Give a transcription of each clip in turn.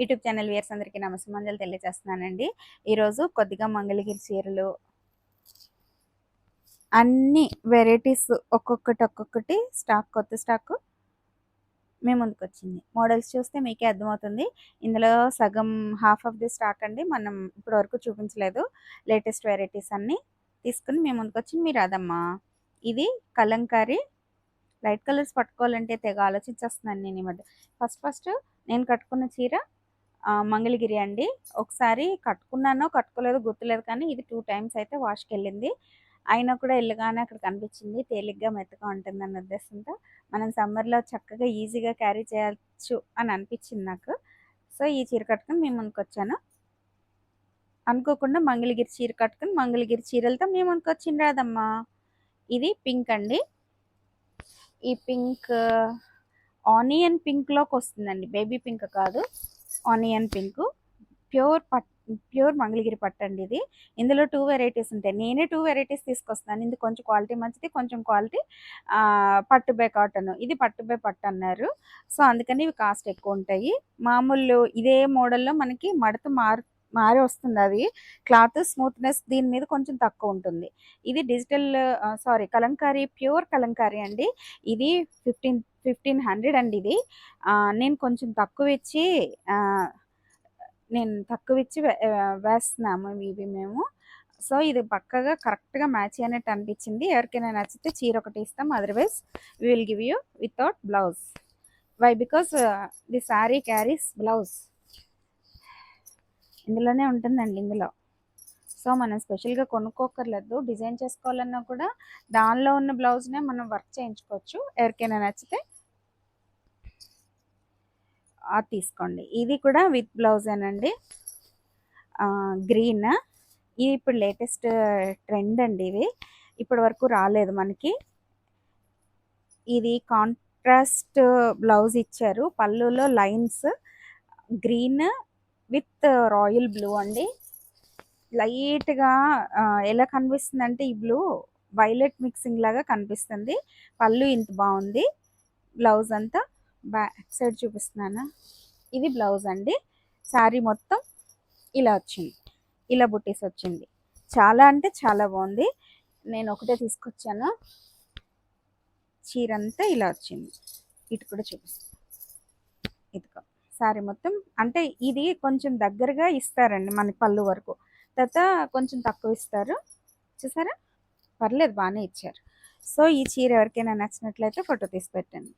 YouTube channel viewers అందరికీ నమస్కారాలు తెలియజేస్తున్నానండి. ఈరోజు కొద్దిగా మంగళగిరి చీరలు అన్ని వెరైటీస్ ఒక్కొక్కటి ఒక్కొక్కటి స్టాక్ కొత్త స్టాక్ మేము ముందుకు వచ్చింది మోడల్స్ చూస్తే మీకే అర్థమవుతుంది. ఇందులో సగం హాఫ్ ఆఫ్ ది స్టాక్ అండి. మనం ఇప్పటివరకు చూపించలేదు. లేటెస్ట్ వెరైటీస్ అన్నీ తీసుకుని మేము ముందుకు వచ్చింది మీరు అదమ్మా. ఇది కలంకారీ లైట్ కలర్స్ పట్టుకోవాలంటే తెగ ఆలోచించేస్తున్నాను నేను ఈ మధ్య. ఫస్ట్ ఫస్ట్ నేను కట్టుకున్న చీర మంగళగిరి అండి. ఒకసారి కట్టుకున్నానో కట్టుకోలేదో గుర్తులేదు కానీ ఇది టూ టైమ్స్ అయితే వాష్కి వెళ్ళింది అయినా కూడా వెళ్ళగానే అక్కడ కనిపించింది. తేలిగ్గా మెత్తగా ఉంటుంది అన్న ఉద్దేశంతో. మనం సమ్మర్లో చక్కగా ఈజీగా క్యారీ చేయొచ్చు అని అనిపించింది నాకు. సో ఈ చీర కట్టుకుని మేము అనుకొచ్చాను అనుకోకుండా మంగళగిరి చీర కట్టుకుని మంగళగిరి చీరలతో మేము అనుకొచ్చింది రాదమ్మా. ఇది పింక్ అండి. ఈ పింక్ ఆనియన్ పింక్లోకి వస్తుందండి. బేబీ పింక్ కాదు. Onion pink. ప్యూర్ పట్ ప్యూర్ మంగళగిరి పట్టు అండి ఇది. ఇందులో టూ వెరైటీస్ ఉంటాయి. నేనే టూ వెరైటీస్ తీసుకొస్తాను ఇది కొంచెం క్వాలిటీ మంచిది కొంచెం క్వాలిటీ పట్టు బై కాటన్. ఇది పట్టు బై పట్టు అన్నారు. సో అందుకని ఇవి కాస్ట్ ఎక్కువ ఉంటాయి. మామూలు ఇదే మోడల్లో మనకి మడత మారు మారి వస్తుంది అది. క్లాత్ స్మూత్నెస్ దీని మీద కొంచెం తక్కువ ఉంటుంది. ఇది digital sari kalamkari pure kalamkari అండి. ఇది ఫిఫ్టీన్ ఫిఫ్టీన్ హండ్రెడ్ అండి ఇది. నేను కొంచెం తక్కువ ఇచ్చి నేను తక్కువ ఇచ్చి వే- వేస్తున్నాము ఇవి మేము. సో ఇది పక్కగా కరెక్ట్గా మ్యాచ్ అయినట్టు అనిపించింది. ఎవరికైనా నచ్చితే చీర ఒకటి ఇస్తాం. Otherwise will give you without blouse why because the sari carries blouse ఇందులోనే ఉంటుందండి ఇందులో. సో మనం స్పెషల్గా కొనుక్కోకర్లేదు డిజైన్ చేసుకోవాలన్నా కూడా దానిలో ఉన్న బ్లౌజ్నే మనం వర్క్ చేయించుకోవచ్చు. ఎవరికైనా నచ్చితే అది తీసుకోండి. ఇది కూడా విత్ బ్లౌజేనండి. గ్రీన్. ఇది ఇప్పుడు లేటెస్ట్ ట్రెండ్ అండి ఇది. ఇప్పటి వరకు రాలేదు మనకి. ఇది కాంట్రాస్ట్ బ్లౌజ్ ఇచ్చారు. పళ్ళులో lines green with royal blue అండి. లైట్గా ఎలా కనిపిస్తుంది అంటే ఈ బ్లూ వైలెట్ మిక్సింగ్ లాగా కనిపిస్తుంది. పళ్ళు ఇంత బాగుంది. బ్లౌజ్ అంతా బ్యాక్ సైడ్ చూపిస్తున్నాను? ఇది బ్లౌజ్ అండి. శారీ మొత్తం ఇలా వచ్చింది. ఇలా బుట్టీస్ వచ్చింది. చాలా అంటే చాలా బాగుంది. నేను ఒకటే తీసుకొచ్చాను. చీర అంతా ఇలా వచ్చింది. ఇటు కూడా చూపిస్తాను ఇదిగో. శారీ మొత్తం. అంటే ఇది కొంచెం దగ్గరగా ఇస్తారండి మన పళ్ళు వరకు. తర్వాత కొంచెం తక్కువ ఇస్తారు. చూసారా? పర్లేదు బాగానే ఇచ్చారు. సో ఈ చీర ఎవరికైనా నచ్చినట్లయితే ఫోటో తీసి పెట్టండి.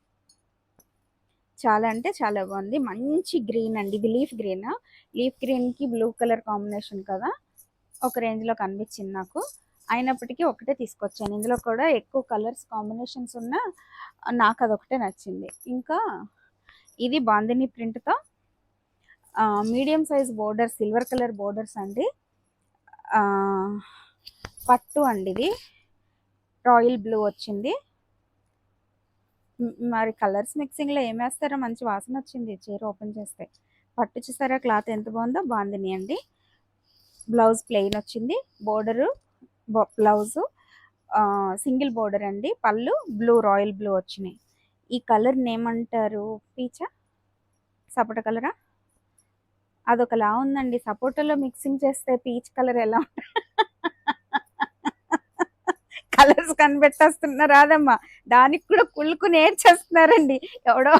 చాలా అంటే చాలా బాగుంది. మంచి గ్రీన్ అండి. ఇది లీఫ్ గ్రీన్? లీఫ్ గ్రీన్కి బ్లూ కలర్ కాంబినేషన్ కదా? ఒక రేంజ్లో కనిపించింది నాకు. అయినప్పటికీ ఒకటే తీసుకొచ్చాను. ఇందులో కూడా ఎక్కువ కలర్స్ కాంబినేషన్స్ ఉన్న నాకు అదొకటే నచ్చింది. ఇంకా ఇది bandhani ప్రింట్తో medium size border silver colour borders అండి. పట్టు అండి ఇది. రాయల్ బ్లూ వచ్చింది. మరి కలర్స్ మిక్సింగ్లో ఏం మంచి వాసన వచ్చింది చీర ఓపెన్ చేస్తే. పట్టు చూసారా? క్లాత్ ఎంత బాగుందో బాగుంది అండి. బ్లౌజ్ ప్లెయిన్ వచ్చింది. బోర్డరు బ్లౌజు సింగిల్ బోర్డర్ అండి. పళ్ళు బ్లూ రాయల్ బ్లూ వచ్చినాయి. ఈ కలర్ ఏమంటారు పీచా సపోటా కలరా? అదొకలా ఉందండి. సపోటాలో మిక్సింగ్ చేస్తే పీచ్ కలర్ ఎలా కలర్స్ కనిపెట్టేస్తున్నారు రాదమ్మా దానికి కూడా కుళ్ళుకు నేర్చేస్తున్నారండి. ఎవడో?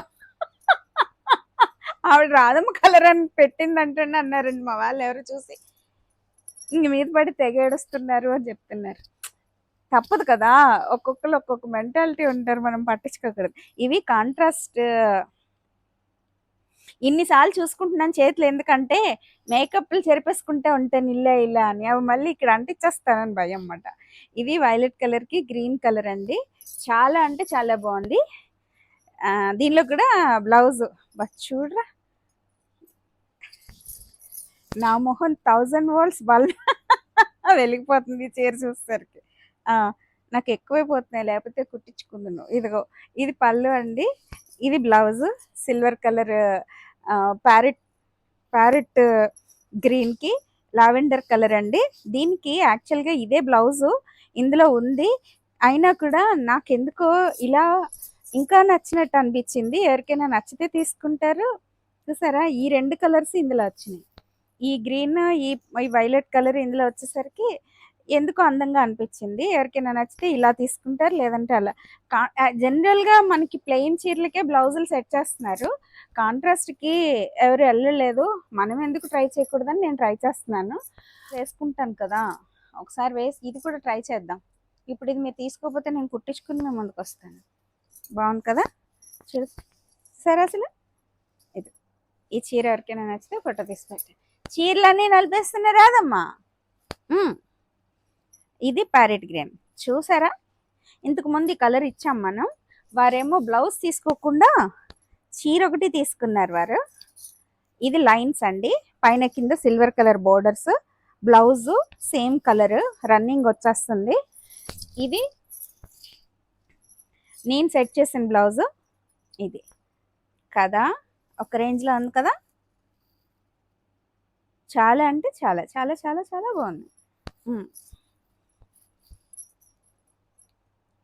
ఆవిడ రాదమ్మ కలర్ అని పెట్టింది అంటుండే అన్నారండి మా వాళ్ళు ఎవరు చూసి. ఇంక మీద పడి తెగేడుస్తున్నారు అని చెప్తున్నారు. తప్పదు కదా. ఒక్కొక్కరు ఒక్కొక్క మెంటాలిటీ ఉంటారు మనం పట్టించుకోకూడదు. ఇవి కాంట్రాస్ట్ ఇన్నిసార్లు చూసుకుంటున్నాను చేతులు ఎందుకంటే మేకప్లు చెరిపేసుకుంటే ఉంటాను ఇల్లా ఇలా అని. అవి మళ్ళీ ఇక్కడ అంటించేస్తానని భయం అన్నమాట. ఇది వైలెట్ కలర్కి గ్రీన్ కలర్ అండి. చాలా అంటే చాలా బాగుంది. దీనిలో కూడా బ్లౌజ్. చూడరా. నా మొహం థౌజండ్ వాల్స్ బల్ వెలిగిపోతుంది చీర చూసేసరికి. నాకు ఎక్కువైపోతున్నాయి లేకపోతే కుట్టించుకుందును ఇదిగో ఇది పళ్ళు అండి. ఇది blouse. Silver colour parrot parrot గ్రీన్కి లావెండర్ కలర్ అండి. దీనికి యాక్చువల్గా ఇదే బ్లౌజు. ఇందులో ఉంది. అయినా కూడా నాకెందుకో ఇలా ఇంకా నచ్చినట్టు అనిపించింది. ఎవరికైనా నచ్చితే తీసుకుంటారు. చూసారా? ఈ రెండు కలర్స్ ఇందులో వచ్చినాయి. ఈ గ్రీన్ ఈ ఈ వైలెట్ కలర్ ఇందులో వచ్చేసరికి ఎందుకు అందంగా అనిపించింది? ఎవరికైనా నచ్చితే ఇలా తీసుకుంటారు లేదంటే అలా. కా జనరల్గా మనకి ప్లెయిన్ చీరలకే బ్లౌజులు సెట్ చేస్తున్నారు. కాంట్రాస్ట్కి ఎవరు వెళ్ళలేదు. మనం ఎందుకు ట్రై చేయకూడదని నేను ట్రై చేస్తున్నాను. వేసుకుంటాను కదా. ఒకసారి వేసి ఇది కూడా ట్రై చేద్దాం. ఇప్పుడు ఇది మీరు తీసుకోకపోతే నేను కుట్టించుకుని మేము ముందుకు వస్తాను. బాగుంది కదా? చూడు. సరే అసలు? ఇది. ఈ చీర ఎవరికైనా నచ్చితే ఫోటో తీసి పెట్టండి చీరలన్నీ నలిపేస్తున్నా రాదమ్మా. ఇది ప్యారెట్ గ్రీన్ చూసారా? ఇంతకుముందు ఈ కలర్ ఇచ్చాం మనం. వారేమో బ్లౌజ్ తీసుకోకుండా చీర ఒకటి తీసుకున్నారు వారు. ఇది లైన్స్ అండి. పైన కింద silver colour borders blouse same colour running వచ్చేస్తుంది. ఇది నేను సెట్ చేసిన బ్లౌజ్ ఇది. కదా? ఒక రేంజ్లో ఉంది కదా? చాలా అంటే చాలా చాలా చాలా చాలా బాగుంది.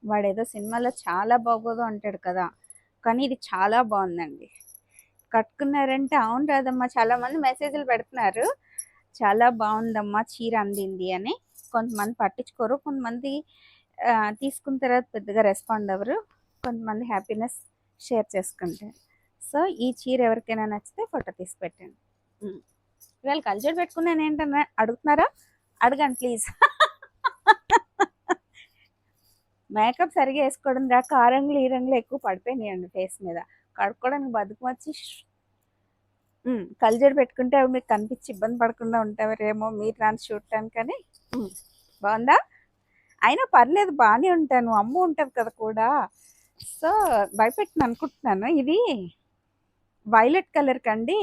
వాడేదో సినిమాలో చాలా బాగోదు అంటాడు కదా. కానీ ఇది చాలా బాగుందండి. కట్టుకున్నారంటే అవును రాదమ్మా చాలామంది మెసేజ్లు పెడుతున్నారు. చాలా బాగుందమ్మా చీర అందింది అని. కొంతమంది పట్టించుకోరు. కొంతమంది తీసుకున్న తర్వాత పెద్దగా రెస్పాండ్ అవ్వరు. కొంతమంది హ్యాపీనెస్ షేర్ చేసుకుంటారు. సో ఈ చీర ఎవరికైనా నచ్చితే ఫోటో తీసి పెట్టండి. ఉమ్. ఇవాళ కల్చర్ పెట్టుకున్నాను ఏంటన్నా? అడుగుతున్నారా? అడగండి ప్లీజ్ మేకప్ సరిగా వేసుకోవడం దాకా ఆ రంగులు ఈ రంగులు ఎక్కువ పడిపోయినాయండి ఫేస్ మీద. కడుక్కోవడానికి బతుకు వచ్చి కలిజడి పెట్టుకుంటే అవి మీకు కనిపించి ఇబ్బంది పడకుండా ఉంటారేమో మీరు రాని చూడటానికి కానీ బాగుందా? అయినా పర్లేదు బాగానే ఉంటాను అమ్ము ఉంటుంది కదా కూడా. సో భయపెట్టిన అనుకుంటున్నాను. ఇది వైలెట్ కలర్ కండి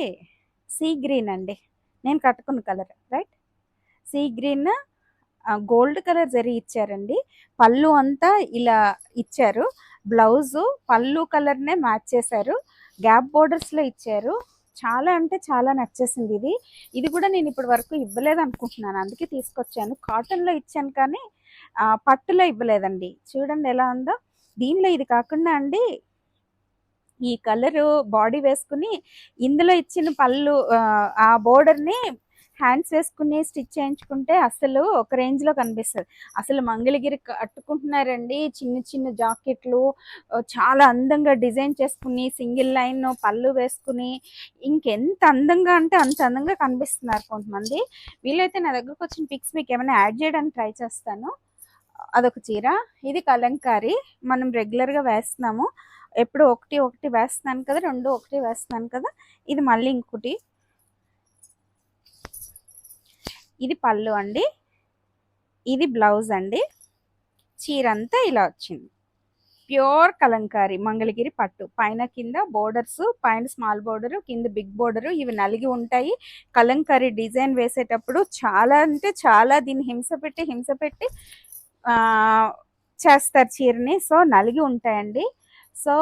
సీ గ్రీన్ అండి. నేను కట్టుకున్న colour right? Sea green gold colour zari ఇచ్చారండి. పళ్ళు అంతా ఇలా ఇచ్చారు. బ్లౌజు పళ్ళు కలర్నే మ్యాచ్ చేశారు. గ్యాప్ బోర్డర్స్లో ఇచ్చారు. చాలా అంటే చాలా నచ్చేసింది ఇది. ఇది కూడా నేను ఇప్పటి వరకు ఇవ్వలేదు అనుకుంటున్నాను అందుకే తీసుకొచ్చాను. కాటన్లో ఇచ్చాను కానీ పట్టులో ఇవ్వలేదండి. చూడండి ఎలా ఉందో. దీనిలో ఇది కాకుండా అండి ఈ కలరు బాడీ వేసుకుని ఇందులో ఇచ్చిన పళ్ళు ఆ బోర్డర్ని హ్యాండ్స్ వేసుకుని స్టిచ్ చేయించుకుంటే అసలు ఒక రేంజ్లో కనిపిస్తుంది. అసలు మంగళగిరి కట్టుకుంటున్నారండి. చిన్న చిన్న జాకెట్లు చాలా అందంగా డిజైన్ చేసుకుని సింగిల్ లైన్ పళ్ళు వేసుకుని ఇంకెంత అందంగా అంటే అంత అందంగా కనిపిస్తున్నారు కొంతమంది. వీలైతే నా దగ్గరకు వచ్చిన పిక్స్ మీకు ఏమైనా యాడ్ చేయడానికి ట్రై చేస్తాను. అదొక చీర ఇది కలంకారీ. మనం రెగ్యులర్గా వేస్తున్నాము. ఎప్పుడు ఒకటి ఒకటి వేస్తున్నాను కదా రెండు ఒకటి వేస్తున్నాను కదా ఇది మళ్ళీ ఇంకోటి. ఇది పళ్ళు అండి. ఇది బ్లౌజ్ అండి. చీర అంతా ఇలా వచ్చింది. ప్యూర్ కలంకారీ మంగళగిరి పట్టు. పైన కింద బోర్డర్స్ పైన స్మాల్ బోర్డర్ కింద బిగ్ బోర్డరు ఇవి నలిగి ఉంటాయి. కలంకారీ డిజైన్ వేసేటప్పుడు చాలా అంటే చాలా దీన్ని హింస పెట్టి హింస పెట్టి చేస్తారు చీరని. సో నలిగి ఉంటాయండి. సో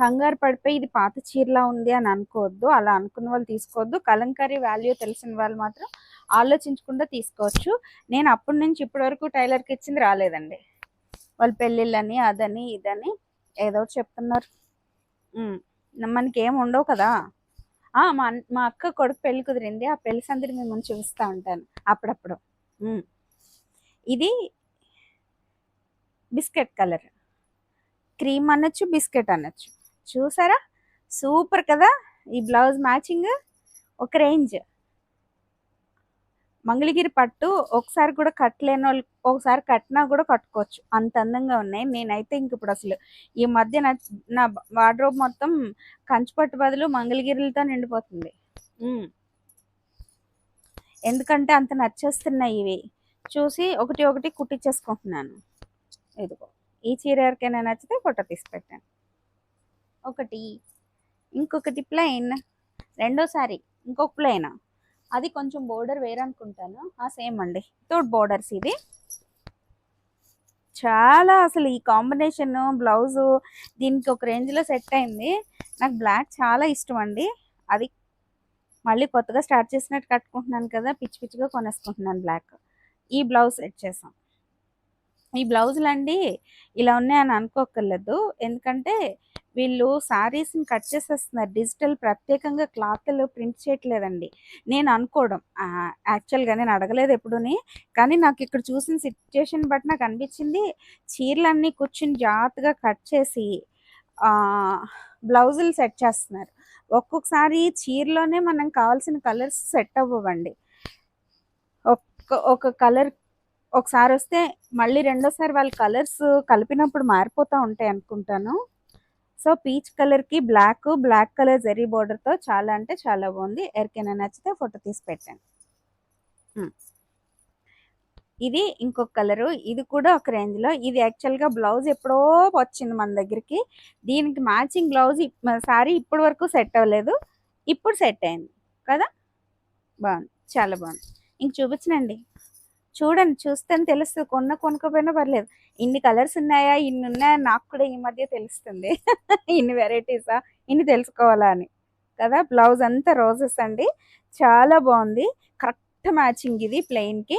కంగారు పడిపోయి ఇది పాత చీరలా ఉంది అని అనుకోవద్దు. అలా అనుకున్న వాళ్ళు తీసుకోవద్దు. కలంకారీ వాల్యూ తెలిసిన వాళ్ళు మాత్రం ఆలోచించకుండా తీసుకోవచ్చు. నేను అప్పటి నుంచి ఇప్పటి వరకు టైలర్కి ఇచ్చింది రాలేదండి. వాళ్ళ పెళ్ళిళ్ళని అదని ఇదని ఏదో చెప్తున్నారు. మనకి ఏమి ఉండవు కదా. మా అన్- మా అక్క కొడుకు పెళ్ళి కుదిరింది. ఆ పెళ్ళి సందడి మేము చూపిస్తూ ఉంటాను అప్పుడప్పుడు. ఇది బిస్కెట్ కలర్. క్రీమ్ అనొచ్చు బిస్కెట్ అనొచ్చు. చూసారా? సూపర్ కదా. ఈ బ్లౌజ్ మ్యాచింగ్ ఒక రేంజ్. మంగళగిరి పట్టు ఒకసారి కూడా కట్టలేని వాళ్ళు ఒకసారి కట్టినా కూడా కట్టుకోవచ్చు. అంత అందంగా ఉన్నాయి. నేనైతే ఇంక ఇప్పుడు అసలు ఈ మధ్య నా నా వార్డ్రోబ్ మొత్తం కంచిపట్టు బదులు మంగళగిరిలతో నిండిపోతుంది. ఎందుకంటే అంత నచ్చేస్తున్నాయి ఇవి. చూసి ఒకటి ఒకటి కుట్టించేసుకుంటున్నాను ఇదిగో ఈ చీర ఎవరికైనా నచ్చితే ఫోటో తీసి పెట్టాను ఒకటి ఇంకొకటి ప్లెయిన్. రెండోసారి ఇంకొక ప్లెయిన్? అది కొంచెం బోర్డర్ వేరనుకుంటాను ఆ సేమ్ అండి. తోడ్ బోర్డర్స్ ఇది. చాలా అసలు ఈ కాంబినేషన్ బ్లౌజు దీనికి ఒక రేంజ్లో సెట్ అయింది. నాకు బ్లాక్ చాలా ఇష్టం అండి. అది మళ్ళీ కొత్తగా స్టార్ట్ చేసినట్టు కట్టుకుంటున్నాను కదా పిచ్చి పిచ్చిగా కొనేసుకుంటున్నాను బ్లాక్ ఈ బ్లౌజ్ సెట్ చేసాం ఈ బ్లౌజులు అండి ఇలా ఉన్నాయని అనుకోకర్లేదు ఎందుకంటే వీళ్ళు శారీస్ని కట్ చేసేస్తున్నారు. డిజిటల్ ప్రత్యేకంగా క్లాత్లు ప్రింట్ చేయట్లేదండి. నేను అనుకోవడం. యాక్చువల్గా నేను అడగలేదు ఎప్పుడుని. కానీ నాకు ఇక్కడ చూసిన సిచ్యుయేషన్ బట్టి నాకు అనిపించింది చీరలన్నీ కూర్చుని జాగ్రత్తగా కట్ చేసి బ్లౌజులు సెట్ చేస్తున్నారు. ఒక్కొక్కసారి చీరలోనే మనం కావాల్సిన కలర్స్ సెట్ అవ్వండి ఒక్క ఒక కలర్ ఒకసారి వస్తే మళ్ళీ రెండోసారి వాళ్ళ కలర్స్ కలిపినప్పుడు మారిపోతూ ఉంటాయి అనుకుంటాను. సో పీచ్ కలర్కి బ్లాక్ బ్లాక్ కలర్ జెరీ బార్డర్తో చాలా అంటే చాలా బాగుంది. ఎవరికైనా నచ్చితే ఫోటో తీసి పెట్టండి. ఇది ఇంకొక కలరు. ఇది కూడా ఒక రేంజ్లో ఇది యాక్చువల్గా బ్లౌజ్ ఎప్పుడో వచ్చింది మన దగ్గరికి. దీనికి మ్యాచింగ్ బ్లౌజ్ సారీ ఇప్పటి వరకు సెట్ అవ్వలేదు. ఇప్పుడు సెట్ అయింది. కదా? బాగుంది. చాలా బాగుంది. ఇంక చూపించనండి. చూడండి చూస్తే తెలుస్తుంది. కొన్న కొనుక్కోపోయినా పర్లేదు. ఇన్ని కలర్స్ ఉన్నాయా? ఇన్ని ఉన్నాయా? నాకు కూడా ఈ మధ్య తెలుస్తుంది. ఇన్ని వెరైటీసా? ఇన్ని తెలుసుకోవాలా అని. కదా? బ్లౌజ్ అంతా రోజెస్ అండి. చాలా బాగుంది. కరెక్ట్ మ్యాచింగ్ ఇది ప్లెయిన్కి.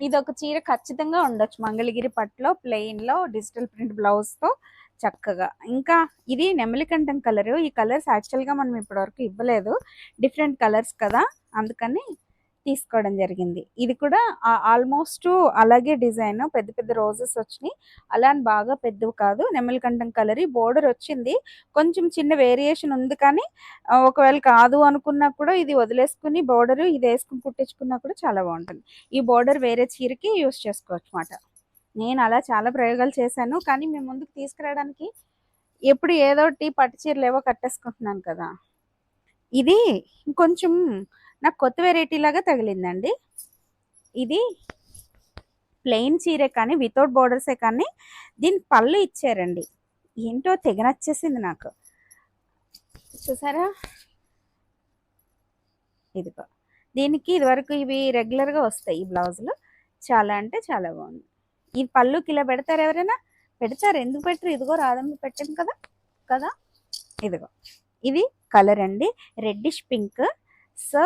ఇది ఒక చీర ఖచ్చితంగా ఉండొచ్చు. మంగళగిరి పట్టులో ప్లెయిన్లో డిజిటల్ ప్రింట్ బ్లౌజ్తో చక్కగా. ఇంకా ఇది నెమలికంఠం కలరు. ఈ కలర్స్ యాక్చువల్గా మనం ఇప్పటివరకు ఇవ్వలేదు. డిఫరెంట్ కలర్స్ కదా? అందుకని తీసుకోవడం జరిగింది. ఇది కూడా ఆల్మోస్ట్ అలాగే డిజైన్ పెద్ద పెద్ద రోజెస్ వచ్చినాయి. అలా అని బాగా పెద్దవి కాదు. నెమలికంఠం కలర్ ఈ బోర్డర్ వచ్చింది. కొంచెం చిన్న వేరియేషన్ ఉంది కానీ ఒకవేళ కాదు అనుకున్నా కూడా ఇది వదిలేసుకుని బోర్డర్ ఇది వేసుకుని కుట్టించుకున్నా కూడా చాలా బాగుంటుంది. ఈ బోర్డర్ వేరే చీరకి యూస్ చేసుకోవచ్చు అనమాట నేను అలా చాలా ప్రయోగాలు చేశాను. కానీ మేము ముందుకు తీసుకురావడానికి ఎప్పుడు ఏదో ఒకటి పట్టు చీరలు ఏవో కట్టేసుకుంటున్నాను కదా. ఇది కొంచెం నాకు కొత్త వెరైటీ లాగా తగిలిందండి. ఇది ప్లెయిన్ చీరే కానీ వితౌట్ బోర్డర్సే కానీ దీని పళ్ళు ఇచ్చారండి. ఏంటో తెగ నచ్చేసింది నాకు. చూసారా? ఇదిగో. దీనికి ఇదివరకు ఇవి రెగ్యులర్గా వస్తాయి ఈ బ్లౌజులు. చాలా అంటే చాలా బాగుంది. ఈ పళ్ళుకి ఇలా పెడతారు ఎవరైనా? పెడతారు. ఎందుకు పెట్టరు? ఇదిగో రాదమ్మ పెట్టాను కదా. కదా? ఇదిగో. ఇది కలర్ అండి. రెడ్డిష్ పింక్ సో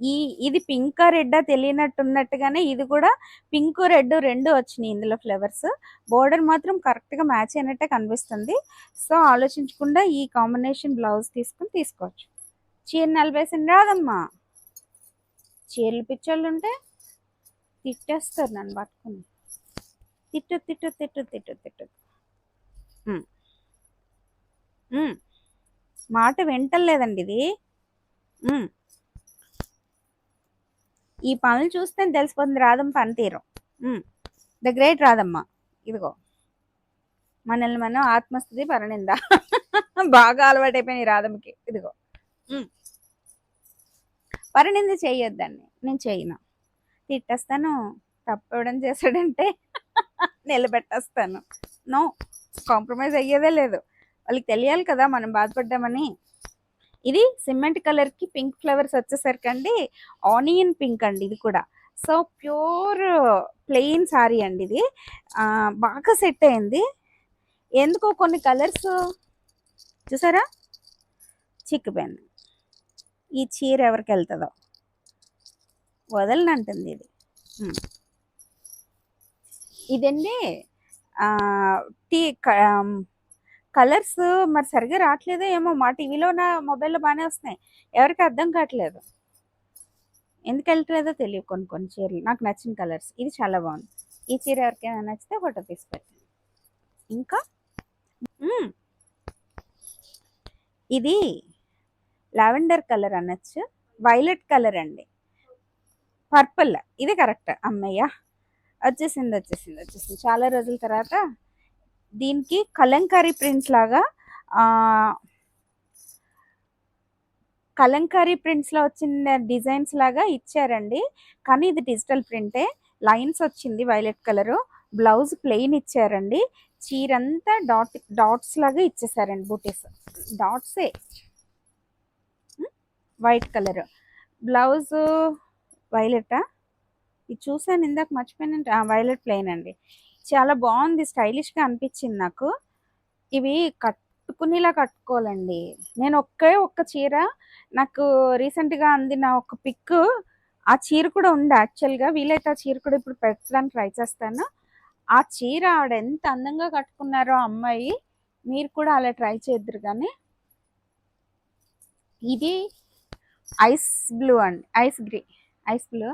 ఈ ఇది పింక్ రెడ్డా తెలియనట్టు ఉన్నట్టుగానే ఇది కూడా పింక్ రెడ్ రెండు వచ్చినాయి ఇందులో ఫ్లవర్స్. బోర్డర్ మాత్రం కరెక్ట్గా మ్యాచ్ అయినట్టే కనిపిస్తుంది. సో ఆలోచించకుండా ఈ కాంబినేషన్ బ్లౌజ్ తీసుకుని తీసుకోవచ్చు. చీర నలభైసింది రాదమ్మా. చీరలు పిచ్చోళ్ళు ఉంటే తిట్టేస్తారు నన్ను పట్టుకుని. తిట్టు తిట్టు తిట్టు తిట్టు తిట్టు. మాట వింటలేదండి ఇది. ఈ పనులు చూస్తే తెలిసిపోతుంది రాధమ్మ పనితీరం. ద గ్రేట్ రాదమ్మ ఇదిగో. మనల్ని మనం ఆత్మస్థుతి పరణిందా బాగా అలవాటైపోయినాయి రాధమ్మకి. ఇదిగో. పరణింద చేయొద్దని చేయొద్దండి. నేను చేయను. తిట్టేస్తాను. తప్పవడం చేశాడంటే నిలబెట్టేస్తాను. నో. కాంప్రమైజ్ అయ్యేదే లేదు. వాళ్ళకి తెలియాలి కదా మనం బాధపడ్డామని. ఇది సిమెంట్ కలర్కి పింక్ ఫ్లవర్స్ వచ్చేసరికి ఆనియన్ పింక్ అండి ఇది కూడా. సో ప్యూర్ ప్లెయిన్ సారీ అండి ఇది. బాగా సెట్ అయింది. ఎందుకో కొన్ని కలర్స్ చూసారా? చిక్కిపోయింది ఈ చీర ఎవరికి వెళ్తుందో. వదలనంటుంది ఇది. ఇదండి టీ కలర్స్ మరి సరిగ్గా రావట్లేదో ఏమో మా టీవీలో నా మొబైల్లో బాగానే వస్తున్నాయి. ఎవరికి అర్థం కావట్లేదు. ఎందుకు వెళ్ళట్లేదో తెలియదు కొన్ని కొన్ని చీరలు. నాకు నచ్చిన కలర్స్. ఇది చాలా బాగుంది. ఈ చీర ఎవరికైనా నచ్చితే ఫోటో తీసి పెట్టండి ఇంకా ఇది లావెండర్ కలర్ అనొచ్చు. వైలెట్ కలర్ అండి. పర్పుల్. ఇది కరెక్ట్. అమ్మయ్య. వచ్చేసింది వచ్చేసింది వచ్చేసింది. చాలా రోజుల తర్వాత దీనికి కలంకారీ ప్రింట్స్ లాగా కలంకారీ ప్రింట్స్లో వచ్చిన డిజైన్స్ లాగా ఇచ్చారండి. కానీ ఇది డిజిటల్ ప్రింటే. లైన్స్ వచ్చింది వైలెట్ కలర్. బ్లౌజ్ ప్లెయిన్ ఇచ్చారండి. చీరంతా డాట్ డాట్స్ లాగా ఇచ్చేసారండి బూటీస్. డాట్సే. White colour. బ్లౌజ్ వైలెటా? ఇది చూసాను ఇందాక మర్చిపోయానంటే వైలెట్ ప్లెయిన్ అండి. చాలా బాగుంది స్టైలిష్గా అనిపించింది నాకు. ఇవి కట్టుకునేలా కట్టుకోవాలండి. నేను ఒకే ఒక్క చీర నాకు రీసెంట్గా అందిన ఒక పిక్ ఆ చీర కూడా ఉంది యాక్చువల్గా. వీలైతే ఆ చీర కూడా ఇప్పుడు పెట్టడానికి ట్రై చేస్తాను. ఆ చీర ఆవిడ ఎంత అందంగా కట్టుకున్నారో ఆ అమ్మాయి మీరు కూడా అలా ట్రై చేద్దరు కానీ ఇది ఐస్ బ్లూ అండి ఐస్ గ్రీ ఐస్ బ్లూ.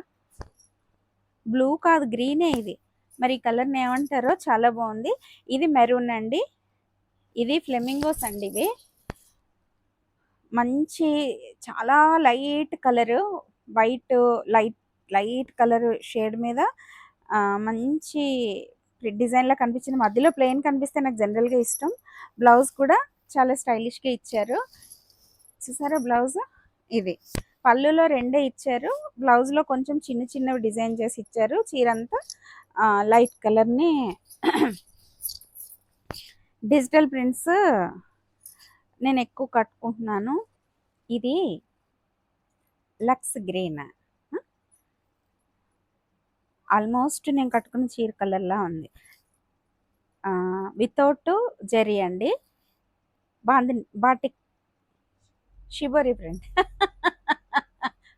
బ్లూ కాదు గ్రీనే ఇది. మరి ఈ కలర్ని ఏమంటారో చాలా బాగుంది. ఇది మెరూన్ అండి. ఇది ఫ్లెమింగోస్ అండి ఇవి. మంచి చాలా light colour white light light colour shade మీద మంచి డిజైన్లా కనిపించింది. మధ్యలో ప్లెయిన్ కనిపిస్తే నాకు జనరల్గా ఇష్టం. బ్లౌజ్ కూడా చాలా స్టైలిష్గా ఇచ్చారు. చూసారా బ్లౌజ్? ఇది పళ్ళులో రెండే ఇచ్చారు. బ్లౌజ్లో కొంచెం చిన్న చిన్నవి డిజైన్ చేసి ఇచ్చారు. చీర అంతా లైట్ కలర్ని డిజిటల్ ప్రింట్స్ నేను ఎక్కువ కట్టుకుంటున్నాను. ఇది లక్స్ గ్రీన్. ఆల్మోస్ట్ నేను కట్టుకున్న చీర కలర్లా ఉంది. వితౌట్ జెరీ అండి. బాంది బాటిక్ షిబోరి ప్రింట్.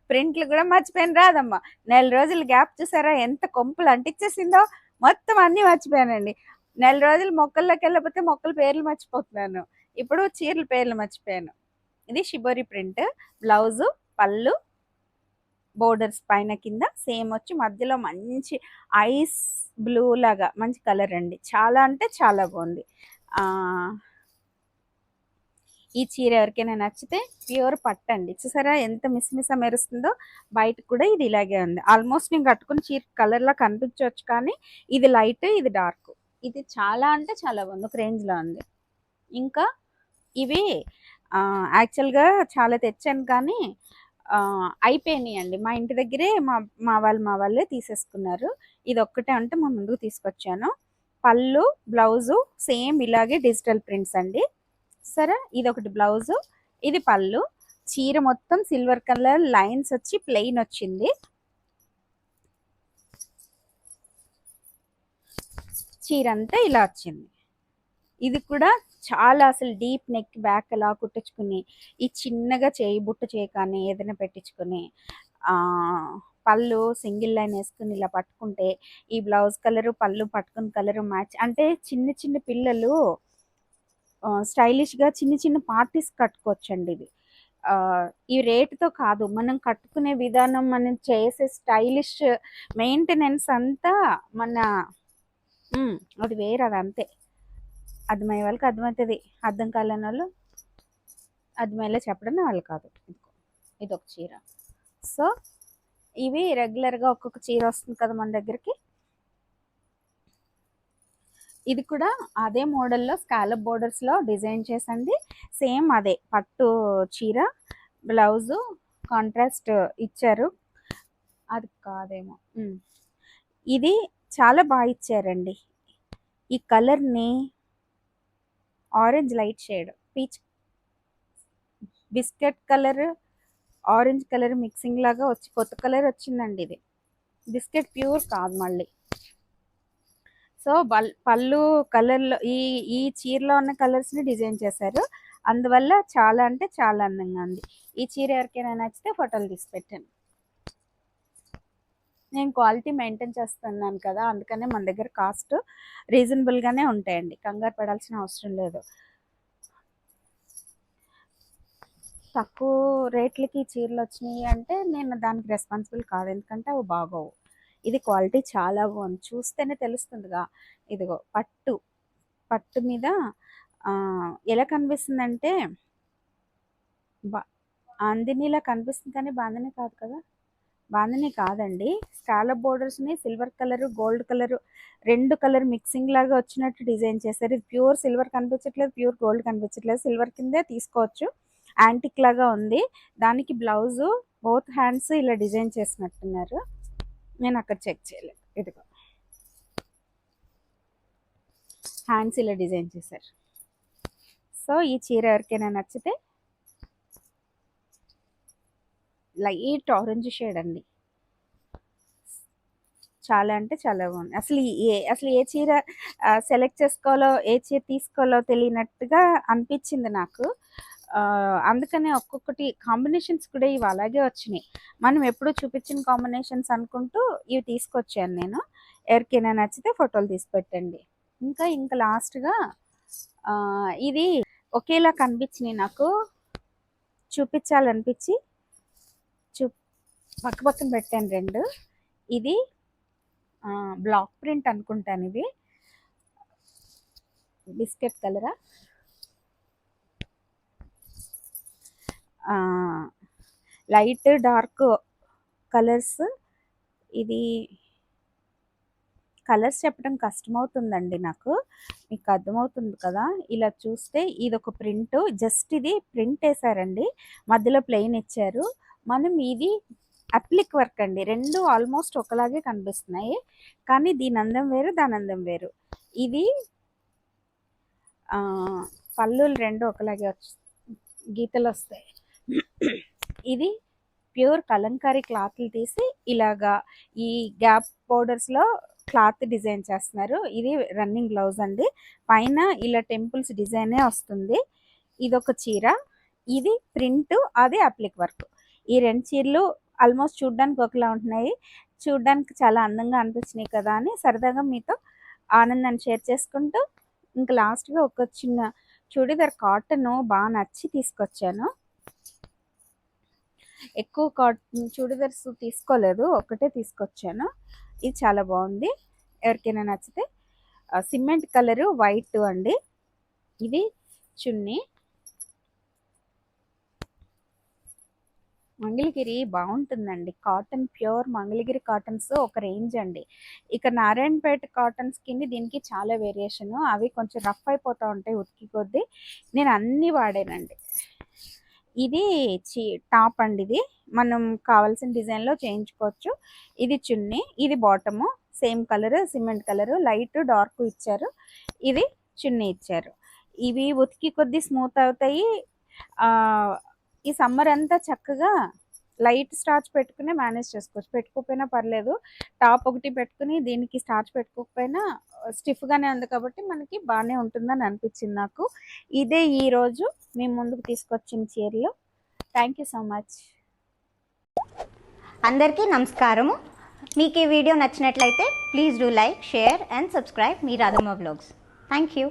ప్రింట్లు కూడా మర్చిపోయాను. రాదమ్మా నెల రోజులు గ్యాప్ చూసారా? ఎంత కొంపులు అంటించేసిందో మొత్తం అన్నీ మర్చిపోయానండి. నెల రోజులు మొక్కల్లోకి వెళ్ళకపోతే మొక్కల పేర్లు మర్చిపోతున్నాను. ఇప్పుడు చీరల పేర్లు మర్చిపోయాను. ఇది షిబోరి ప్రింట్. బ్లౌజు పళ్ళు బోర్డర్స్ పైన కింద సేమ్ వచ్చి మధ్యలో మంచి ఐస్ బ్లూ లాగా మంచి కలర్ అండి. చాలా అంటే చాలా బాగుంది. ఈ చీర ఎవరికైనా నచ్చితే ప్యూర్ పట్టు అండి చూసారా ఎంత మిస్మిస మెరుస్తుందో? బయట కూడా ఇది ఇలాగే ఉంది. ఆల్మోస్ట్ నేను కట్టుకున్న చీర కలర్లా కనిపించవచ్చు కానీ ఇది లైట్ ఇది డార్క్. ఇది చాలా అంటే చాలా బాగుంది. ఒక రేంజ్లో ఉంది. ఇంకా ఇవి యాక్చువల్గా చాలా తెచ్చాను కానీ అయిపోయినాయి అండి మా ఇంటి దగ్గరే మా మా వాళ్ళు మా వాళ్ళే తీసేసుకున్నారు. ఇది ఒక్కటే అంటే మా ముందుకు తీసుకొచ్చాను. పళ్ళు బ్లౌజు సేమ్ ఇలాగే డిజిటల్ ప్రింట్స్ అండి. సరే ఇది ఒకటి బ్లౌజు ఇది పళ్ళు. చీర మొత్తం సిల్వర్ కలర్ లైన్స్ వచ్చి ప్లెయిన్ వచ్చింది. చీర అంతా ఇలా వచ్చింది. ఇది కూడా చాలా అసలు డీప్ నెక్ బ్యాక్ అలా కుట్టించుకుని ఈ చిన్నగా చేయి బుట్ట చేయి కానీ ఏదైనా పెట్టించుకుని పళ్ళు సింగిల్ లైన్ వేసుకుని ఇలా పట్టుకుంటే ఈ బ్లౌజ్ కలరు పళ్ళు పట్టుకుని కలరు మ్యాచ్. అంటే చిన్న చిన్న పిల్లలు స్టైలిష్గా చిన్న చిన్న పార్టీస్ కట్టుకోవచ్చండి ఇది ఈ రేటుతో కాదు మనం కట్టుకునే విధానం మనం చేసే స్టైలిష్ మెయింటెనెన్స్ అంతా మన అది వేరు అది అంతే. అర్థమయ్యే వాళ్ళకి అర్థమవుతుంది. అర్థం కాలేని వాళ్ళు అర్థమయ్యేలా చెప్పడం వాళ్ళు కాదు. ఇది ఒక చీర. సో ఇవి రెగ్యులర్గా ఒక్కొక్క చీర వస్తుంది కదా మన దగ్గరికి. ఇది కూడా అదే మోడల్లో స్కాలప్ బోర్డర్స్లో డిజైన్ చేసండి సేమ్ అదే పట్టు చీర బ్లౌజు కాంట్రాస్ట్ ఇచ్చారు. అది కాదేమో. ఇది చాలా బాగా ఇచ్చారండి. ఈ కలర్ని orange light shade peach biscuit colour orange colour mixing లాగా వచ్చి కొత్త కలర్ వచ్చిందండి ఇది. బిస్కెట్ ప్యూర్ కాదు మళ్ళీ. సో పళ్ళు కలర్లో ఈ ఈ చీరలో ఉన్న కలర్స్ని డిజైన్ చేశారు. అందువల్ల చాలా అంటే చాలా అందంగా ఉంది. ఈ చీర ఎవరికైనా నచ్చితే ఫోటోలు తీసి పెట్టాను నేను క్వాలిటీ మెయింటైన్ చేస్తున్నాను కదా అందుకనే మన దగ్గర కాస్ట్ రీజనబుల్గానే ఉంటాయండి. కంగారు పడాల్సిన అవసరం లేదు. తక్కువ రేట్లకి చీరలు వచ్చినాయి అంటే నేను దానికి రెస్పాన్సిబుల్ కాదు. ఎందుకంటే అవి బాగోవు. ఇది క్వాలిటీ చాలా బాగుంది. చూస్తేనే తెలుస్తుందిగా. ఇదిగో పట్టు. పట్టు మీద ఎలా కనిపిస్తుందంటే బా అందినీలా కనిపిస్తుంది కానీ బాందని కాదు కదా? బాందని కాదండి. స్కాలప్ బోర్డర్స్ని సిల్వర్ కలర్ గోల్డ్ కలర్ రెండు కలర్ మిక్సింగ్ లాగా వచ్చినట్టు డిజైన్ చేశారు. ఇది ప్యూర్ సిల్వర్ కనిపించట్లేదు ప్యూర్ గోల్డ్ కనిపించట్లేదు. సిల్వర్ కిందే తీసుకోవచ్చు. యాంటిక్ లాగా ఉంది. దానికి బ్లౌజు బోత్ హ్యాండ్స్ ఇలా డిజైన్ చేసినట్టున్నారు. నేను అక్కడ చెక్ చేయలేదు. ఇదిగో. హ్యాండ్స్ ఇలా డిజైన్ చేశారు. సో ఈ చీర ఎవరికైనా నచ్చితే లైట్ ఆరెంజ్ షేడ్ అండి. చాలా అంటే చాలా బాగుంది. అసలు ఏ అసలు ఏ చీర సెలెక్ట్ చేసుకోవాలో ఏ చీర తీసుకోవాలో తెలియనట్టుగా అనిపించింది నాకు. అందుకనే ఒక్కొక్కటి కాంబినేషన్స్ కూడా ఇవి అలాగే వచ్చినాయి. మనం ఎప్పుడు చూపించిన కాంబినేషన్స్ అనుకుంటూ ఇవి తీసుకొచ్చాను నేను. ఎవరికైనా నచ్చితే ఫోటోలు తీసి పెట్టండి. ఇంకా ఇంకా లాస్ట్గా ఇది ఒకేలా కనిపించినాయి నాకు. చూపించాలనిపించి చూ పక్క పక్కన పెట్టాను రెండు. ఇది బ్లాక్ ప్రింట్ అనుకుంటాను ఇది బిస్కెట్ కలరా? Light dark colours. ఇది కలర్స్ చెప్పడం కష్టమవుతుందండి నాకు. మీకు అర్థమవుతుంది కదా? ఇలా చూస్తే ఇది ఒక ప్రింట్. జస్ట్ ఇది ప్రింట్ వేసారండి మధ్యలో ప్లెయిన్ ఇచ్చారు. మనం ఇది అప్లిక్ వర్క్ అండి. రెండు ఆల్మోస్ట్ ఒకలాగే కనిపిస్తున్నాయి. కానీ దీని అందం వేరు దాని అందం వేరు. ఇది పళ్ళు పళ్ళులు రెండు ఒకలాగే వచ్చి గీతలు వస్తాయి. ఇది ప్యూర్ కలంకారీ క్లాత్లు తీసి ఇలాగా ఈ గ్యాప్ బోర్డర్స్లో క్లాత్ డిజైన్ చేస్తున్నారు. ఇది రన్నింగ్ బ్లౌజ్ అండి. పైన ఇలా టెంపుల్స్ డిజైనే వస్తుంది. ఇది ఒక చీర. ఇది ప్రింట్ అది అప్లిక్ వర్క్. ఈ రెండు చీరలు ఆల్మోస్ట్ చూడడానికి ఒకలా ఉంటున్నాయి. చూడడానికి చాలా అందంగా అనిపించినాయి కదా అని సరదాగా మీతో ఆనందాన్ని షేర్ చేసుకుంటూ ఇంకా లాస్ట్గా ఒక చిన్న చూడీదార్ కాటన్ బాగా నచ్చి తీసుకొచ్చాను. ఎక్కువ కాటన్ చూడీదార్స్ తీసుకోలేదు. ఒకటే తీసుకొచ్చాను. ఇది చాలా బాగుంది. ఎవరికైనా నచ్చితే సిమెంట్ కలరు వైట్ అండి. ఇది చున్నీ. మంగళగిరి బాగుంటుందండి. కాటన్ ప్యూర్ మంగళగిరి కాటన్స్ ఒక రేంజ్ అండి. ఇక నారాయణపేట కాటన్స్ కింద దీనికి చాలా వేరియేషన్. అవి కొంచెం రఫ్ అయిపోతూ ఉంటాయి ఉతికి కొద్దీ. నేను అన్నీ వాడానండి. ఇది చీ టాప్ అండి ఇది. మనం కావాల్సిన డిజైన్లో చేయించుకోవచ్చు. ఇది చున్నీ ఇది bottom same colour cement colour light dark ఇచ్చారు. ఇది చున్నీ ఇచ్చారు. ఇవి ఉతికి కొద్ది స్మూత్ అవుతాయి. ఈ సమ్మర్ అంతా చక్కగా లైట్ స్టార్చ్ పెట్టుకునే మేనేజ్ చేసుకోవచ్చు. పెట్టుకోకపోయినా పర్లేదు. టాప్ ఒకటి పెట్టుకుని దీనికి స్టార్చ్ పెట్టుకోకపోయినా స్టిఫ్గానే ఉంది కాబట్టి మనకి బాగానే ఉంటుందని అనిపించింది నాకు. ఇదే ఈరోజు మేము మీ ముందుకు తీసుకొచ్చిన చీరలు. Thank you so much. అందరికీ నమస్కారము. మీకు ఈ వీడియో నచ్చినట్లయితే please do like share and subscribe me Radhamma blogs thank you.